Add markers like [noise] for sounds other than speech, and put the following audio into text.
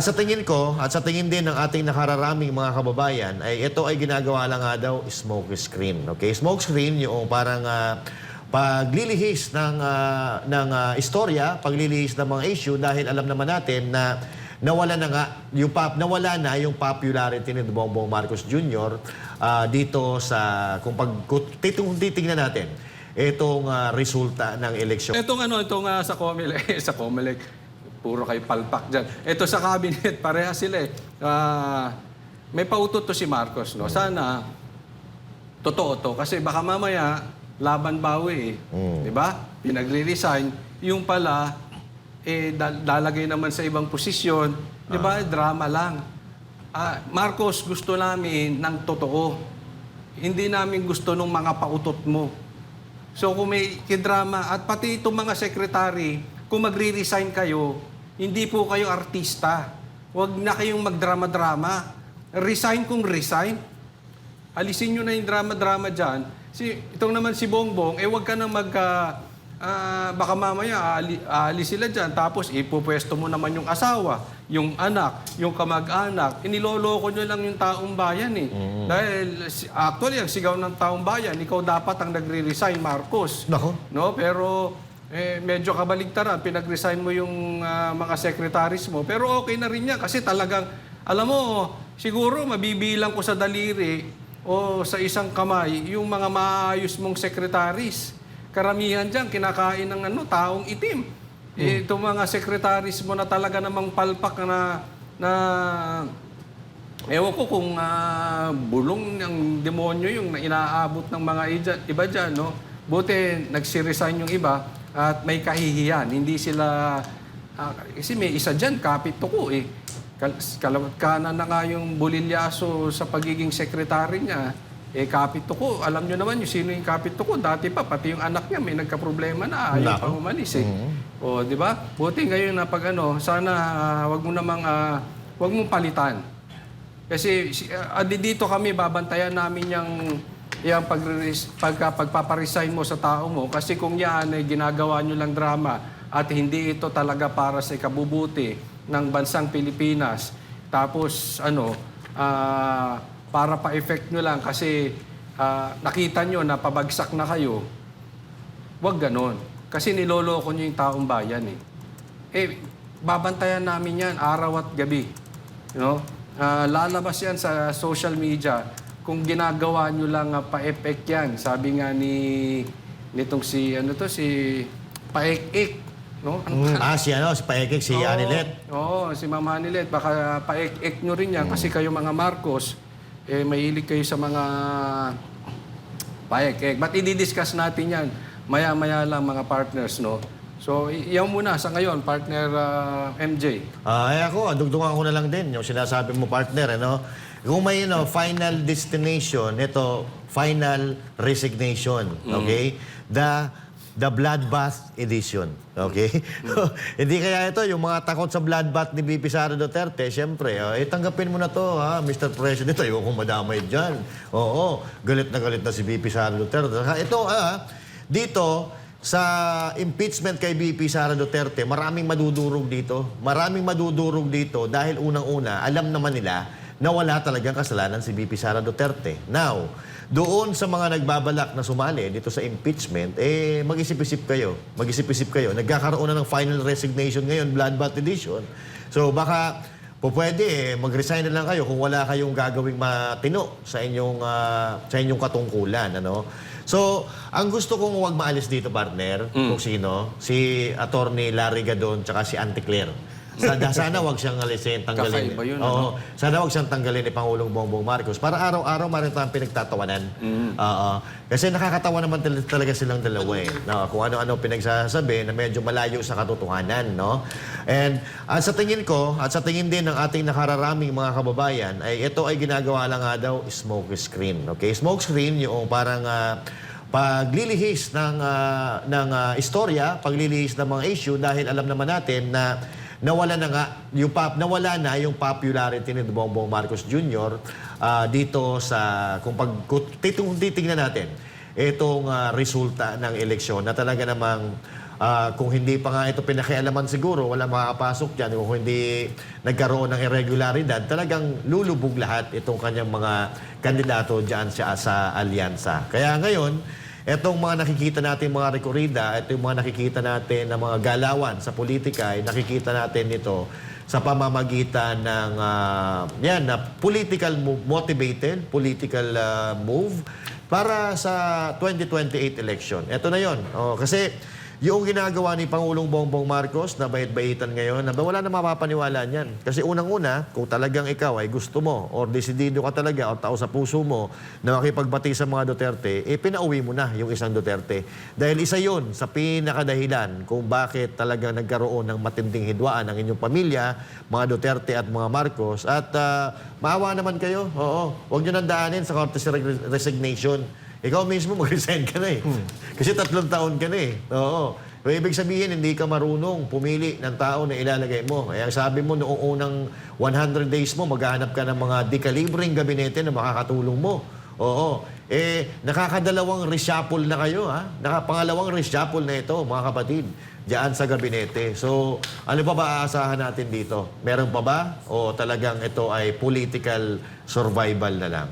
At sa tingin ko, at sa tingin din ng ating nakararaming mga kababayan, ay ito ay ginagawa lang nga daw smoke screen. Okay? Smoke screen, yung parang ah, paglilihis ng, ah, ng ah, istorya, paglilihis ng mga issue dahil alam naman natin na nawala na nga yung pop nawala na yung popularity ni Bongbong Marcos Jr. ah, dito sa kung pag kung tit- kung titingnan natin itong ah, resulta ng eleksyon. Itong ano, itong ah, sa Comelec, [laughs] sa Comelec, puro kayo palpak dyan. Ito sa cabinet, [laughs] pareha sila eh. Ah, may pautot to si Marcos, no? Sana, totoo to. Kasi baka mamaya, laban bawi eh. Di ba? Pinagre-resign. Yung pala, eh, lalagay naman sa ibang posisyon. Di ba? Drama lang. Ah, Marcos, gusto namin ng totoo. Hindi namin gusto nung mga pautot mo. So kung may kidrama at pati itong mga sekretary, kung magre-resign kayo, hindi po kayo artista. Huwag na kayong magdrama-drama. Resign kung resign. Alisin nyo na yung drama-drama dyan. Si, itong naman si Bongbong, eh huwag ka na mag... ah, ah, baka mamaya aali, aalis sila dyan. Tapos ipupwesto mo naman yung asawa, yung anak, yung kamag-anak. Iniloloko nyo lang yung taong bayan eh. Dahil si- actually, ang sigaw ng taong bayan, ikaw dapat ang nagre-resign, Marcos. Nako. No, pero eh, medyo kabaligtaran, pinag-resign mo yung ah, mga secretaries mo. Pero okay na rin yan kasi talagang, alam mo, siguro mabibilang ko sa daliri o sa isang kamay yung mga maayos mong secretaries. Karamihan dyan, kinakain ng ano, taong itim. Eh, itong mga secretaries mo na talaga namang palpak na, na Ewan ko kung ah, bulong ng demonyo yung inaabot ng mga iba dyan, no? Buti nagsiresign yung iba at may kahihiyan. Hindi sila... ah, kasi may isa dyan, kapit ko eh. Kal- kalawat kanan na nga yung bulilyaso sa pagiging sekretary niya. Eh, kapit ko. Alam nyo naman yung sino yung kapit ko. Dati pa, pati yung anak niya may nagka-problema na. Ayaw Nako. pa umalis eh. O, di ba? Buti ngayon na pag ano, sana ah, wag mo namang, ah, wag mong palitan. Kasi si- di- dito kami babantayan namin yung yung pag, pagka, pagpaparesign mo sa tao mo kasi kung yan ay ginagawa nyo lang drama at hindi ito talaga para sa ikabubuti ng bansang Pilipinas tapos ano ah, para pa-effect nyo lang kasi ah, nakita nyo na pabagsak na kayo Huwag ganon. Kasi niloloko nyo yung taong bayan eh. Eh, babantayan namin yan araw at gabi. You know? Ah, lalabas yan sa social media kung ginagawa nyo lang uh, pa-effect yan. Sabi nga ni nitong si ano to si Paek-ek, no? Ano Mm, ah, si ano, si Paekek, si. Anilet. Oo, si Mama Anilet. Baka paek-ek nyo rin yan kasi kayo mga Marcos, eh, mahilig kayo sa mga paek-ek. Ba't i-discuss natin yan? Maya-maya lang mga partners, no? So, i- yan muna sa ngayon, partner ah, MJ. Ah, ay ako, dugtungan ko na lang din yung sinasabi mo partner, ano. Kung may ano, final destination, ito final resignation, okay? The the bloodbath edition, okay? [laughs] Hindi kaya ito yung mga takot sa bloodbath ni BP Sara Duterte, syempre, oh, eh tanggapin mo na to, ha, Mr. President, ayoko madamay diyan. Oo, galit na galit na si BP Sara Duterte. Ito ah, dito sa impeachment kay BP Sara Duterte, maraming madudurog dito. Maraming madudurog dito dahil unang-una, alam naman nila na wala talagang kasalanan si BP Sara Duterte. Now, doon sa mga nagbabalak na sumali dito sa impeachment, eh mag-isip-isip kayo. Mag-isip-isip kayo. Nagkakaroon na ng final resignation ngayon, bloodbath edition. So baka po pwede eh, mag-resign na lang kayo kung wala kayong gagawing matino sa inyong ah, sa inyong katungkulan ano. So, ang gusto kong huwag maalis dito partner, kung sino, si Attorney Larry Gadon tsaka si Auntie Claire. Sana, sana wag siyang alisin, tanggalin. Kakaiba yun, Oo. Sana wag siyang tanggalin ni Pangulong Bongbong Marcos para araw-araw marin tayong pinagtatawanan. Oo. Kasi nakakatawa naman tal- talaga silang dalawa eh. No, kung ano-ano pinagsasabi na medyo malayo sa katotohanan, no? And at sa tingin ko, at sa tingin din ng ating nakararaming mga kababayan, ay ito ay ginagawa lang nga daw smoke screen. Okay? Smoke screen yung parang ah, paglilihis ng ah, ng ah, istorya, paglilihis ng mga issue dahil alam naman natin na nawala na nga yung pop nawala na yung popularity ni Bongbong Marcos Jr. ah, dito sa kung pag kung tit- kung titingnan natin itong ah, resulta ng eleksyon na talaga namang Ah, kung hindi pa nga ito pinakialaman siguro, wala makakapasok dyan. Kung hindi nagkaroon ng irregularidad, talagang lulubog lahat itong kanyang mga kandidato dyan siya sa alyansa. Kaya ngayon, etong mga nakikita natin mga rekorida, ito yung mga nakikita natin na mga galawan sa politika, ay nakikita natin ito sa pamamagitan ng ah, yan na political mo- motivated political ah, move para sa 2028 election. Ito na 'yon. Oh, kasi yung ginagawa ni Pangulong Bongbong Marcos na bait-baitan ngayon, na wala na mapapaniwala niyan. Kasi unang-una, kung talagang ikaw ay gusto mo or desidido ka talaga o tao sa puso mo na makipagbati sa mga Duterte, eh pinauwi mo na yung isang Duterte. Dahil isa yon sa pinakadahilan kung bakit talaga nagkaroon ng matinding hidwaan ang inyong pamilya, mga Duterte at mga Marcos. At ah, maawa naman kayo. Oo. Huwag nyo nandaanin sa courtesy resignation. Ikaw mismo [laughs] mag-resign ka na eh. Kasi tatlong taon ka na eh. Oo. So, ibig sabihin, hindi ka marunong pumili ng tao na ilalagay mo. Kaya sabi mo, noong unang 100 days mo, maghanap ka ng mga dekalibreng gabinete na makakatulong mo. Oo. Eh, nakakadalawang reshuffle na kayo, ha? Nakapangalawang reshuffle na ito, mga kapatid, diyan sa gabinete. So, ano pa ba aasahan natin dito? Meron pa ba? O talagang ito ay political survival na lang?